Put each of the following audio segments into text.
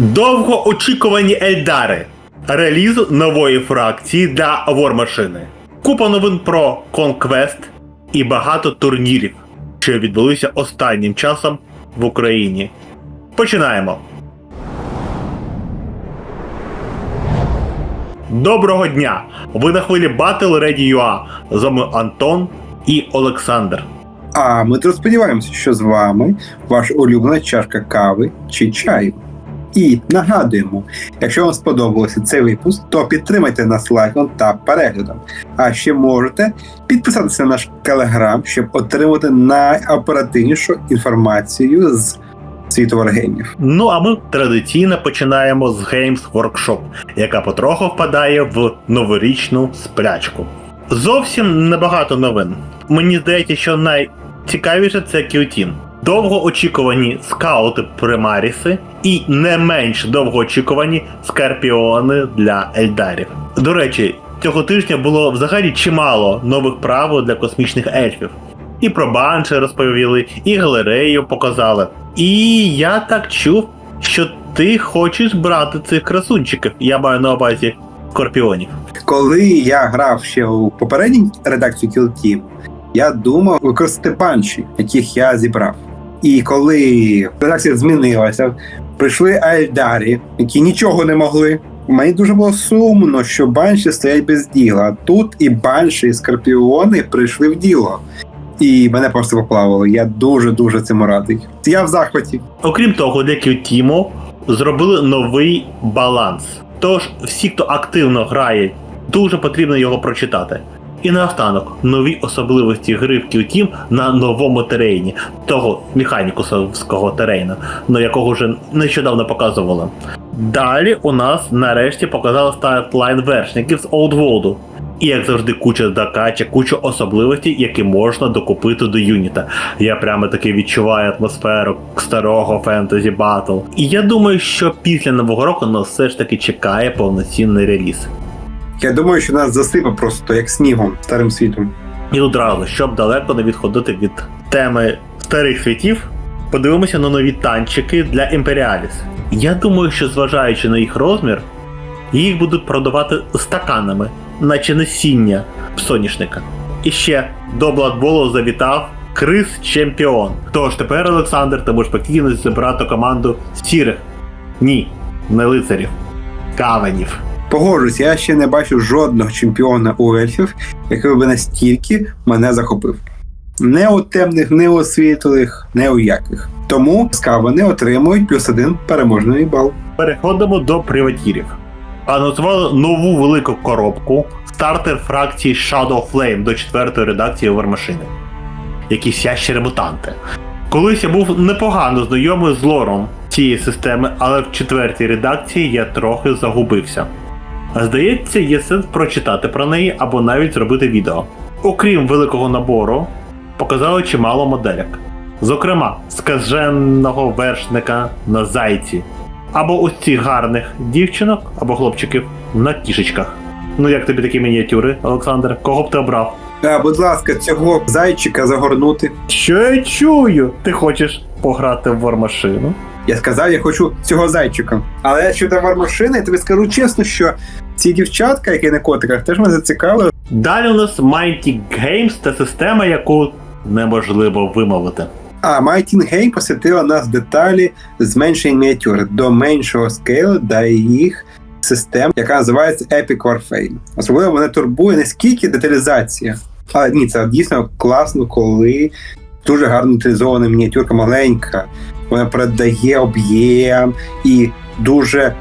Довгоочікувані Ельдари. Реліз нової фракції для Вормашини. Купа новин про Conquest і багато турнірів, що відбулися останнім часом в Україні. Починаємо. Доброго дня! Ви на хвилі Battle Ready UA. З вами Антон і Олександр. А ми то сподіваємося, що з вами ваша улюблена чашка кави чи чаю. І нагадуємо, якщо вам сподобався цей випуск, то підтримайте нас лайком та переглядом. А ще можете підписатися на наш телеграм, щоб отримати найоперативнішу інформацію з світу варгеймів. Ну а ми традиційно починаємо з Games Workshop, яка потроху впадає в новорічну сплячку. Зовсім небагато новин. Мені здається, що найцікавіше це Qtin. Довгоочікувані скаути примаріси і не менш довгоочікувані скорпіони для ельдарів. До речі, цього тижня було взагалі чимало нових правил для космічних ельфів. І про банші розповіли, і галерею показали. І я так чув, що ти хочеш брати цих красунчиків. Я маю на увазі скорпіонів. Коли я грав ще у попередній редакції Kill Team, я думав використати банші, яких я зібрав. І коли редакція змінилася, прийшли Альдарі, які нічого не могли. Мені дуже було сумно, що банші стоять без діла. Тут і банші, і скорпіони прийшли в діло. І мене просто поплавило. Я дуже дуже цим радий. Я в захваті. Окрім того, для Qteam зробили новий баланс. Тож всі, хто активно грає, дуже потрібно його прочитати. І наостанок нові особливості гри в Qteam на новому терейні, того механікусовського терейну, на якого вже нещодавно показували. Далі у нас нарешті показали стартлайн вершників з World. І як завжди, куча закача, куча особливостей, які можна докупити до юніта. Я прямо таки відчуваю атмосферу старого фентезі батл. І я думаю, що після нового року нас все ж таки чекає повноцінний реліз. Я думаю, що нас засипе просто як снігом старим світом. І одразу, щоб далеко не відходити від теми старих світів, подивимося на нові танчики для Імперіаліс. Я думаю, що зважаючи на їх розмір, їх будуть продавати стаканами, наче насіння соняшника. І ще до Бладболу завітав Крис Чемпіон. Тож тепер, Олександр, ти можеш спокійно зібрати команду сірих. Ні, не лицарів, кавенів. Погоджусь, я ще не бачу жодного чемпіона у ельфів, який би настільки мене захопив. Не у темних, не у світлих, не у яких. Тому скавани отримують плюс один переможний бал. Переходимо до приватірів. Анонсували нову велику коробку стартер фракції Shadow Flame до четвертої редакції Вармашини. Якісь ящери мутанти. Колись я був непогано знайомий з лором цієї системи, але в четвертій редакції я трохи загубився. Здається, є сенс прочитати про неї або навіть зробити відео. Окрім великого набору, показали чимало моделек. Зокрема, скаженого вершника на зайці, або ось цих гарних дівчинок або хлопчиків на кішечках. Ну як тобі такі мініатюри, Олександр? Кого б ти обрав? А, будь ласка, цього зайчика загорнути. Що я чую? Ти хочеш пограти в вармашину? Я сказав, я хочу цього зайчика. Але щодо вармашини, я тобі скажу чесно, що ці дівчатка, які на котиках, теж мене зацікавили. Далі у нас Mighty Games та система, яку неможливо вимовити. А Mighty Game посвятила нас деталі зменшення мініатюр до меншого скейлу до їх систем, яка називається Epic Warframe. Особливо мене турбує не скільки деталізація. Але ні, це дійсно класно, коли дуже гарно деталізована мініатюрка маленька. Вона передає об'єм і дуже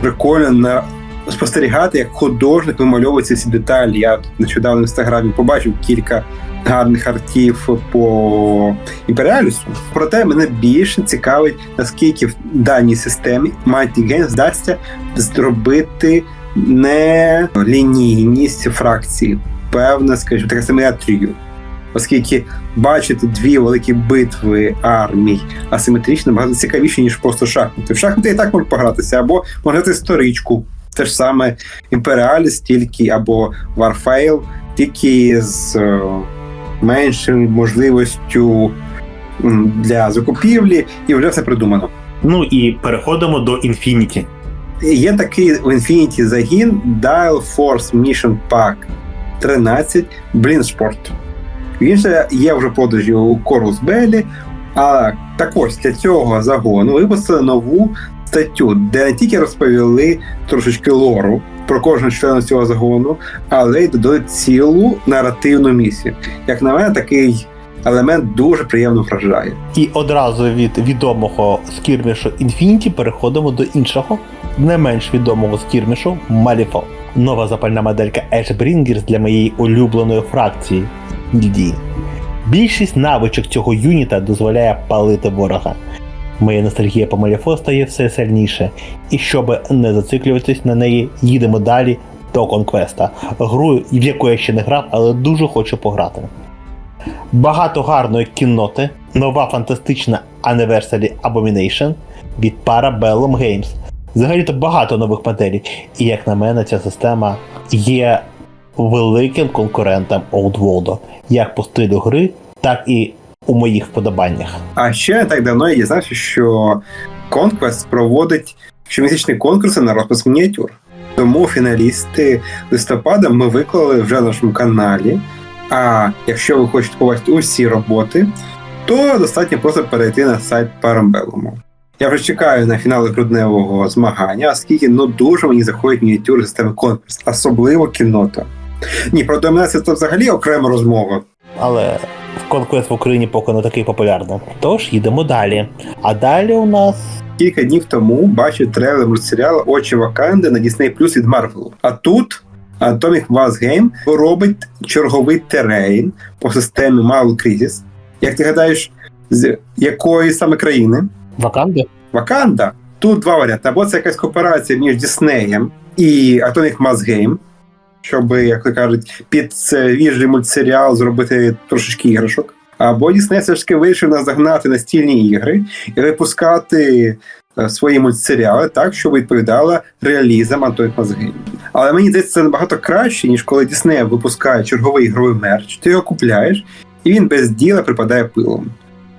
прикольно спостерігати, як художник вимальовує ці всі деталі. Я нещодавно в інстаграмі побачив кілька гарних артів по імперіалісу. Проте мене більше цікавить, наскільки в даній системі Mighty Games вдасться зробити не лінійність фракції, певна, скажімо, така симетрію. Оскільки бачити дві великі битви армій асиметрично набагато цікавіше, ніж просто шахмати. В шахмати і так можуть погратися, або можна грати історичку. Те ж саме Імперіаліс, тільки або Warfail, тільки з е, меншою можливістю для закупівлі, і вже все придумано. Ну і переходимо до Infinity. Є такий в Infinity загін Dial Force Mission Pack 13 Blindsport. Він же є вже продажі у Corus Belly, а також для цього загону випустили нову статтю, де не тільки розповіли трошечки лору про кожного члена цього загону, але й додали цілу наративну місію. Як на мене, такий елемент дуже приємно вражає. І одразу від відомого скірмішу Infinity переходимо до іншого, не менш відомого скірмішу Malifaux. Нова запальна моделька Ashbringers для моєї улюбленої фракції гільдії. Більшість навичок цього юніта дозволяє палити ворога. Моя ностальгія по Маліфо стає все сильніше, і щоб не зациклюватись на неї, їдемо далі до Конквеста, гру, в яку я ще не грав, але дуже хочу пограти. Багато гарної кінноти, нова фантастична Anniversary Abomination від Parabellum Games. Взагалі-то багато нових моделей, і як на мене, ця система є великим конкурентом Oldworld, як по стилю гри, так і у моїх вподобаннях. А ще так давно я дізнався, що Conquest проводить щомісячні конкурси на розпис мініатюр. Тому фіналісти листопада ми виклали вже на нашому каналі. А якщо ви хочете побачити усі роботи, то достатньо просто перейти на сайт Parambellum. Я вже чекаю на фінали грудневого змагання, оскільки ну дуже мені заходять мініатюри системи Conquest, особливо кіннота. Ні, про домінацію це взагалі окрема розмова. Але в Conquest в Україні поки не такий популярний. Тож їдемо далі. А далі у нас Кілька днів тому бачив трейлер мультсеріалу Очі Ваканди на Disney Plus від Marvel. А тут Atomic Mass Game робить черговий терейн по системі Marvel Crisis. Як ти гадаєш, з якої саме країни? Ваканди. Ваканда. Тут два варіанти. Або це якась кооперація між Діснеєм і Atomic Mass Game, щоб, як то кажуть, під свіжий мультсеріал зробити трошечки іграшок. Або Дісней все ж таки вирішив нас загнати настільні ігри і випускати е, свої мультсеріали так, щоб відповідала реалізм Atomic Mass Але мені здається, це набагато краще, ніж коли Дісней випускає черговий ігровий мерч, ти його купляєш, і він без діла припадає пилом.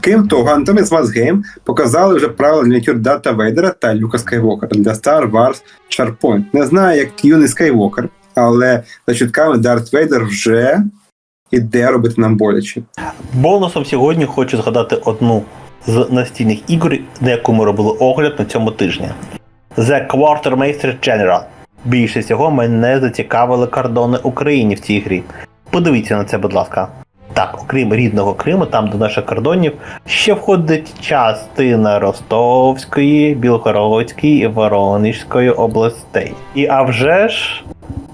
Крім того, Atomic Mass показали вже правила мініатюр Дарта Вейдера та Люка Скайвокера для Star Wars Sharpoint. Не знаю, як юний Скайвокер, але за чутками Дарт Вейдер вже іде робити нам боляче. Бонусом сьогодні хочу згадати одну з настільних ігор, на яку ми робили огляд на цьому тижні. The Quartermaster General. Більше всього мене зацікавили кордони України в цій грі. Подивіться на це, будь ласка. Так, окрім рідного Криму, там до наших кордонів ще входить частина Ростовської, Білгородської і Воронежської областей. І а вже ж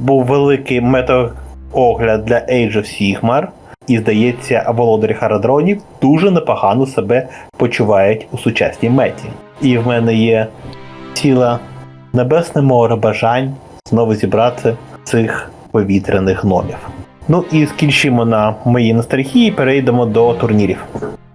був великий метаогляд для Age of Sigmar, і здається, володарі Харадронів дуже непогано себе почувають у сучасній меті. І в мене є ціле небесне море бажань знову зібрати цих повітряних гномів. Ну і скінчимо на моїй ностальгії, перейдемо до турнірів.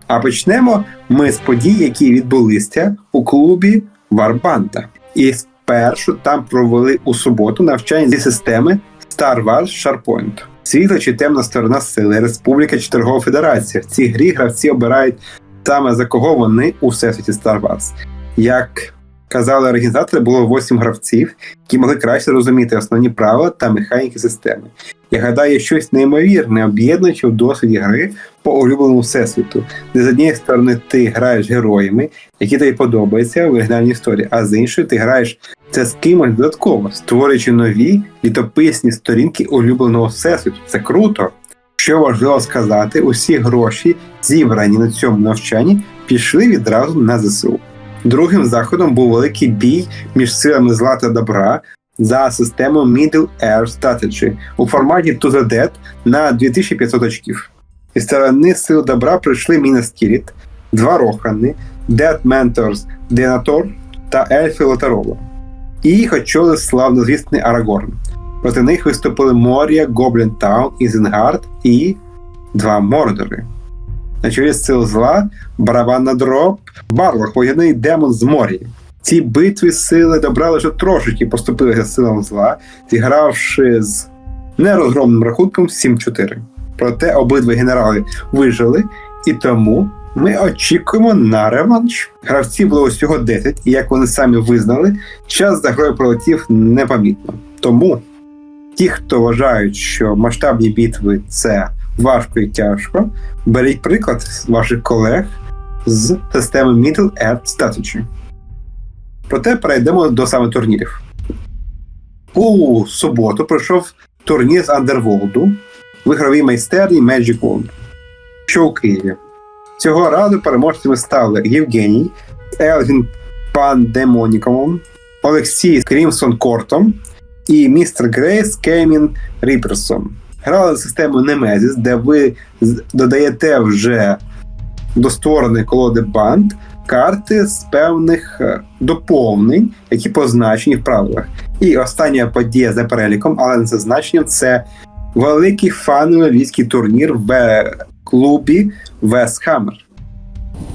А почнемо ми з подій, які відбулися у клубі Варбанта. І спершу там провели у суботу навчання зі системи Star Wars SharePoint. Світла чи темна сторона сили, Республіка чи торгова федерація. В цій грі гравці обирають саме за кого вони у всесвіті Star Wars. Як казали організатори, було 8 гравців, які могли краще розуміти основні правила та механіки системи. Я гадаю, щось неймовірне об'єднуючи в досвіді гри по улюбленому всесвіту, де з однієї сторони ти граєш героями, які тобі подобаються в оригінальній історії, а з іншої ти граєш це з кимось додатково, створюючи нові літописні сторінки улюбленого всесвіту. Це круто. Що важливо сказати, усі гроші, зібрані на цьому навчанні, пішли відразу на ЗСУ. Другим заходом був великий бій між силами зла та добра за системою Middle Air Strategy у форматі To the Dead на 2500 очків. Із сторони сил добра прийшли Мінас Тіріт, два Рохани, Dead Mentors Денатор та Ельфи Лотарола. І їх очолив славнозвісний Арагорн. Проти них виступили Морія, Гоблін Таун, Ізенгард і два Мордори. На чолі сил зла барабанна дроб, Барлах, вогняний демон з Морії. В цій битві сили добра лише трошечки поступилися силам зла, зігравши з нерозгромним рахунком 7-4. Проте обидва генерали вижили, і тому ми очікуємо на реванш. Гравців було усього 10, і як вони самі визнали, час за грою пролетів непомітно. Тому ті, хто вважають, що масштабні битви це важко і тяжко, беріть приклад ваших колег з системи Middle Earth Strategy. Проте перейдемо до саме турнірів. У суботу пройшов турнір з Underworld в ігровій майстерні Magic World, що у Києві. Цього разу переможцями стали Євгеній Елгін Пандемонікомом, Олексій Крімсон Кортом і містер Грейс Кемін Ріперсом. Грали за системою Nemesis, де ви додаєте вже до створеної колоди банд карти з певних е, доповнень, які позначені в правилах. І остання подія за переліком, але не за значенням, це великий фановий турнір в клубі West Hammer.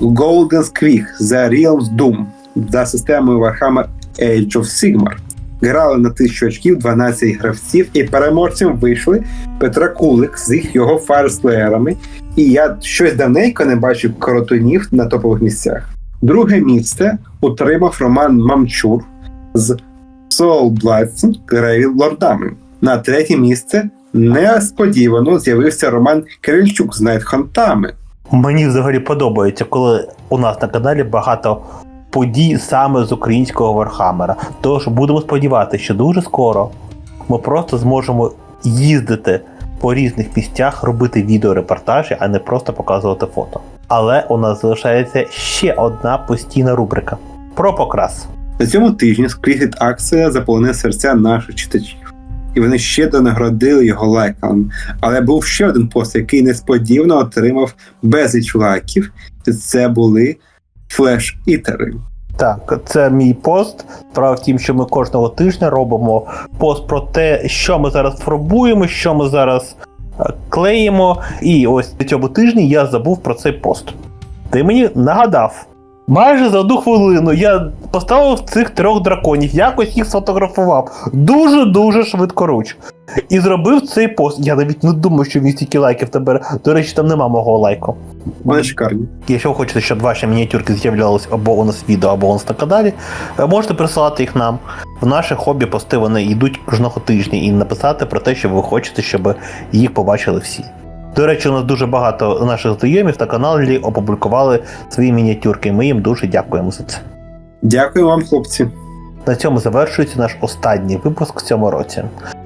Golden Squig The Realms Doom за системою Warhammer Age of Sigmar. Грали на 1000 очків 12 гравців, і переможцем вийшли Петра Кулик з їх його фаерслеєрами. І я щось давненько не бачив коротунів на топових місцях. Друге місце отримав Роман Мамчур з Soul Гревіл Лордами. На третє місце несподівано з'явився Роман Кирильчук з Найтхантами. Мені взагалі подобається, коли у нас на каналі багато подій саме з українського Вархаммера. Тож будемо сподіватися, що дуже скоро ми просто зможемо їздити по різних місцях, робити відеорепортажі, а не просто показувати фото. Але у нас залишається ще одна постійна рубрика про покрас. На цьому тижні скрізь акція заполонила серця наших читачів, і вони щедро наградили його лайками. Але був ще один пост, який несподівано отримав безліч лайків, це були флеш-ітери. Так, це мій пост. Справа в тім, що ми кожного тижня робимо пост про те, що ми зараз фарбуємо, що ми зараз е, клеїмо. І ось на цьому тижні я забув про цей пост. Ти мені нагадав. Майже за одну хвилину я поставив цих трьох драконів, якось їх сфотографував дуже-дуже швидкоруч. І зробив цей пост. Я навіть не думав, що він стільки лайків тебе. До речі, там нема мого лайку. Вони шикарні. Якщо ви хочете, щоб ваші мініатюрки з'являлись або у нас відео, або у нас на каналі, е, можете присилати їх нам. В наше хобі пости вони йдуть кожного тижня і написати про те, що ви хочете, щоб їх побачили всі. До речі, у нас дуже багато наших знайомів на каналі опублікували свої мініатюрки. Ми їм дуже дякуємо за це. Дякую вам, хлопці. На цьому завершується наш останній випуск в цьому році.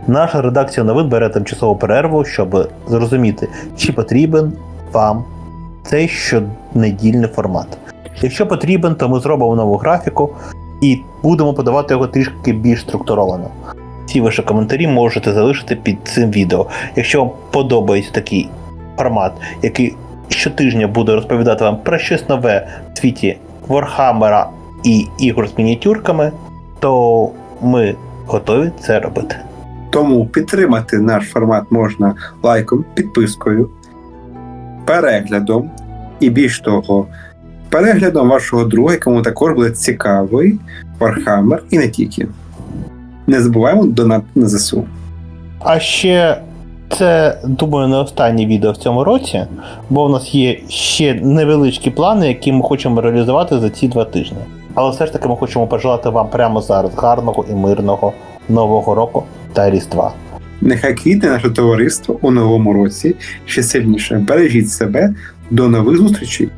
Наша редакція новин бере тимчасову перерву, щоб зрозуміти, чи потрібен вам цей щонедільний формат. Якщо потрібен, то ми зробимо нову графіку і будемо подавати його трішки більш структуровано. Всі ваші коментарі можете залишити під цим відео. Якщо вам подобається такий формат, який щотижня буде розповідати вам про щось нове в світі Warhammer і ігор з мініатюрками, то ми готові це робити. Тому підтримати наш формат можна лайком, підпискою, переглядом і більш того, переглядом вашого друга, якому також буде цікавий Warhammer і не тільки. Не забуваємо донати на ЗСУ. А ще це, думаю, не останнє відео в цьому році, бо в нас є ще невеличкі плани, які ми хочемо реалізувати за ці два тижні. Але все ж таки ми хочемо пожелати вам прямо зараз гарного і мирного нового року та Різдва. Нехай квітне наше товариство у новому році ще сильніше. Бережіть себе. До нових зустрічей!